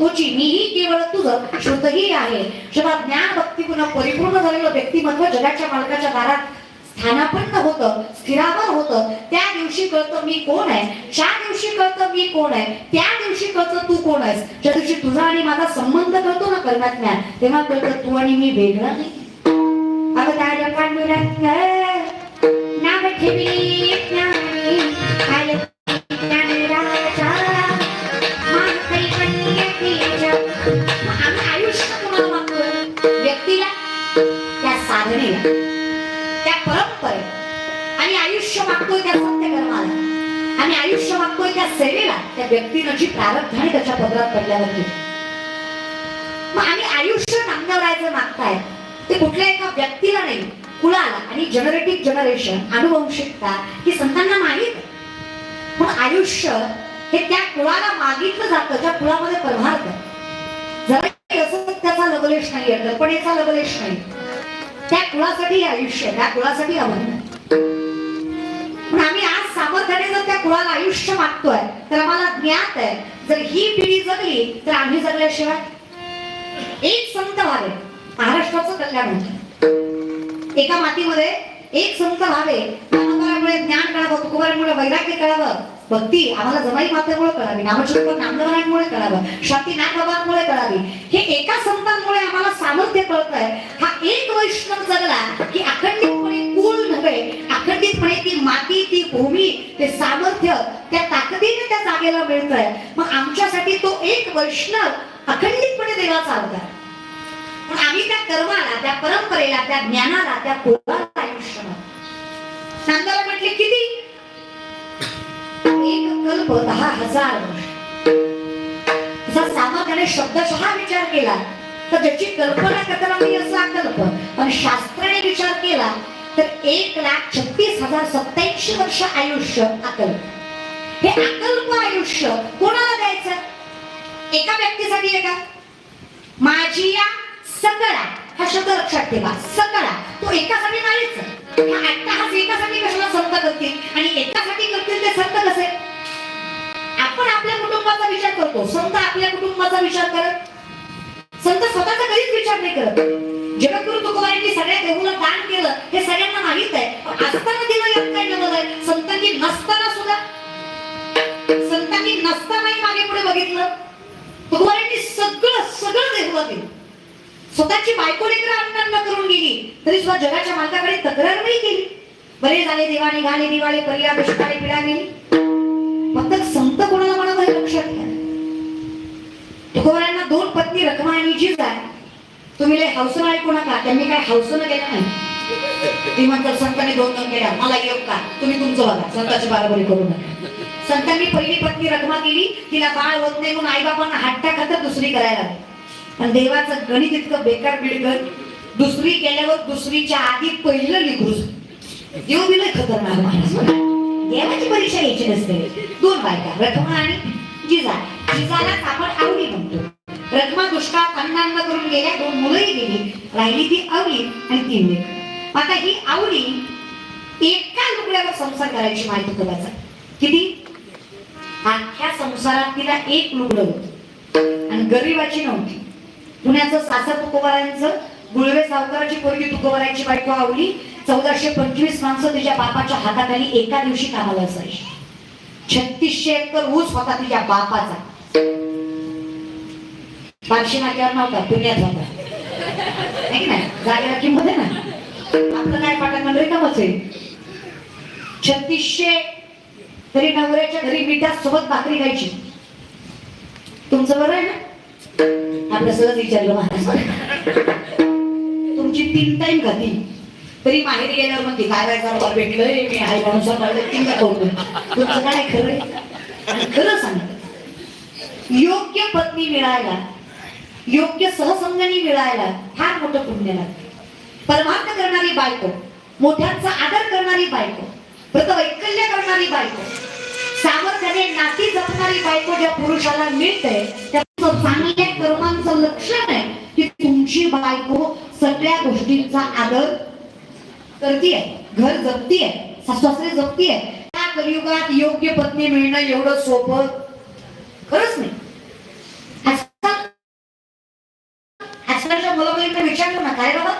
तुझी मीही केवळ तुझं श्रुतही आहे. जेव्हा ज्ञान भक्ती पुन्हा परिपूर्ण झालेलं व्यक्तिमत्व जगाच्या मालकाच्या दारात स्थानापन्न होतं स्थिरावर होतं त्या दिवशी कळतं मी कोण आहे ज्या दिवशी कळतं मी कोण आहे त्या दिवशी कळतं तू कोण आहेस. ज्या दिवशी तुझा आणि माझा संबंध कळतो ना कर्मात ज्ञान तेव्हा कळतं तू आणि मी वेगळा नाही. अवतार पांडुरंग नाव ठेवली. आयुष्य मागतोय त्या सत्यकर्माला आणि आयुष्य मागतोय त्या सेवेला त्या व्यक्तीनं जी प्रारब्ध त्याच्या पदरात पडल्यावरती मग आम्ही आयुष्य नांगरायचं मागताय ते कुठल्या एका व्यक्तीला नाही कुळाला आणि जनरेटिव्ह जनरेशन अनुवंशिकता ही संतांना माहीत पण आयुष्य हे त्या कुळाला मागितलं जातं ज्या कुळामध्ये परमार्थ जरा असं त्याचा लवलेश नाहीये कल्पनेचा लवलेश नाही. त्या कुळासाठी आयुष्य त्या कुळासाठी अभंग सामर्थ्याने आयुष्य मागतोय तर आम्हाला ज्ञात आहे. जर ही पिढी जगली तर आम्ही जगल्याशिवाय एक संत व्हावे. महाराष्ट्राचं कल्याण होत. एका मातीमध्ये एक संत व्हावे. नामकारामुळे ज्ञान कळावं तुकोबारांमुळे वैराग्य कळावं. भक्ती आम्हाला जमाई मातेमुळे कळावी नामचंद्र नामदेवांमुळे कळावं शांती नागबाबांमुळे कळावी. हे एका संतांमुळे आम्हाला सामर्थ्य कळत आहे हा एक वैष्णव जगला की अखंडितपणे सामर्थ्य त्या ताकदीने त्या जागेला मिळतंय. मग आमच्यासाठी तो एक वैष्णव अखंडितपणे देवाचा अवतार. पण आम्ही त्या कर्माला त्या परंपरेला त्या ज्ञानाला त्या कुळाला आयुष्य नांदाला म्हटले किती? एक कल्प दहा हजार वर्ष. जर सामर्थ्याने शब्दशः विचार केला तर ज्याची कल्पना करताना मी असा कल्प पण शास्त्राने विचार केला तर एक लाख छत्तीस हजार सत्याऐंशी वर्ष आयुष्य अकल्प हे अकल्प आयुष्य कोणाला द्यायचं? एका व्यक्तीसाठी आहे का? माझी या सकळा. हा शब्द लक्षात ठेवा. सकळा. तो एकासाठी नाहीच. अट्टहास एकासाठी कशाला संत करतील? आणि एकासाठी करतील ते संत कसे? आपण आपल्या कुटुंबाचा विचार करतो. संत आपल्या कुटुंबाचा विचार करत. संत स्वतःचा कधीच विचार नाही करत. जगद्गुरु तुकोबारांनी सगळ्या देऊला दान केलं हे सगळ्यांना माहीत आहे. पण असताना दिलं यात काय नवल आहे? संतांनी नसताना सुद्धा संतांनी नसतानाही मागे पुढे बघितलं. तुकोबारांनी सगळं सगळं देहूला दिलं. स्वतःची बायको लेकर अन्नांना करून गेली तरी सुद्धा जगाच्या मालकाकडे तक्रार नाही केली. बरे झाले देवाने निघाले दिवाळे पर्या दुष्काळे पिढा गेली. फक्त संत कोणाला म्हणावं हे लक्षात घ्या तुकोबारांना दोन पत्नी रखमा आणि जीज आहे तुम्ही लय हौसनं ऐकू नका त्यांनी काय हौसन केलं नाही? ती म्हणतात संतांनी दोन दोन केल्या. मला येऊ का? तुम्ही तुमचं बघा. संताची बाराबरी करू नका. संतांनी पहिली पत्नी रखमा केली. तिला बाळ होत नाही म्हणून आईबापांना हट्टा खातर दुसरी करायला. लागली पण देवाचं गणित इतकं बेकार बिडकर. दुसरी केल्यावर दुसरीच्या आधी पहिलं लिखूस देव बी लय खतरनाक महाराज देवाची परीक्षा घ्यायची नसते. दोन बायका रखमा आणि जिजा. जिजालाच आपण दृष्टा अन्नान्न करून गेल्या दोन मुलंही गेली. राहिली ती आवली आणि तीन लेकर आता ही आवली एका लुगड्यावर संसार करायची माहिती तुलाचा किती? अख्ख्या संसारात तिला एक लुगडं होतं. आणि गरीबाची नव्हती. पुण्याचं सासर तुकोबारांचं गुळवे सावकाराची पोरगी तुकोबारांची बायको आवली. चौदाशे पंचवीस माणसं तिच्या बापाच्या हाताखाली एका दिवशी कामाला असायची. छत्तीसशे एकर ऊस होता तिच्या बापाचा. पाचशे नाक्यावर नव्हता पुण्यात होता. नाही ना नाही? जागेला किंमत आहे ना आपलं काय पाटण म्हणजे कामच आहे. छत्तीसशे तरी नवऱ्याच्या घरी मिठात सोबत भाकरी खायची. तुमचं बरं आहे ना? आपलं सहज विचारलं महाराज. तुमची तीन टाइम खाती. तरी माहेरी गेल्यावर म्हणते काय काय कारभार भेटलंय मी आहे म्हणून सांभाळलं तीन का करून तुमचं काय खरं आहे? खरं सांगत. योग्य पत्नी मिळायला योग्य सहसंगणी मिळायला फार मोठं पुण्य लागतं. परमार्थ करणारी बायको मोठ्यांचा आदर करणारी बायको व्रत वैकल्य करणारी बायको सामर्थ्याने नाती जपणारी बायको ज्या पुरुषाला मिळते त्याचं चांगल्या कर्मांचं लक्षण आहे की तुमची बायको सगळ्या गोष्टींचा आदर करतीये घर जपतीये सासरे जपतीये. त्या कलियुगात योग्य पत्नी मिळणं एवढं सोपं खरंच नाही. आजकालच्या मुलं मुलींना विचारलं ना काय बाबा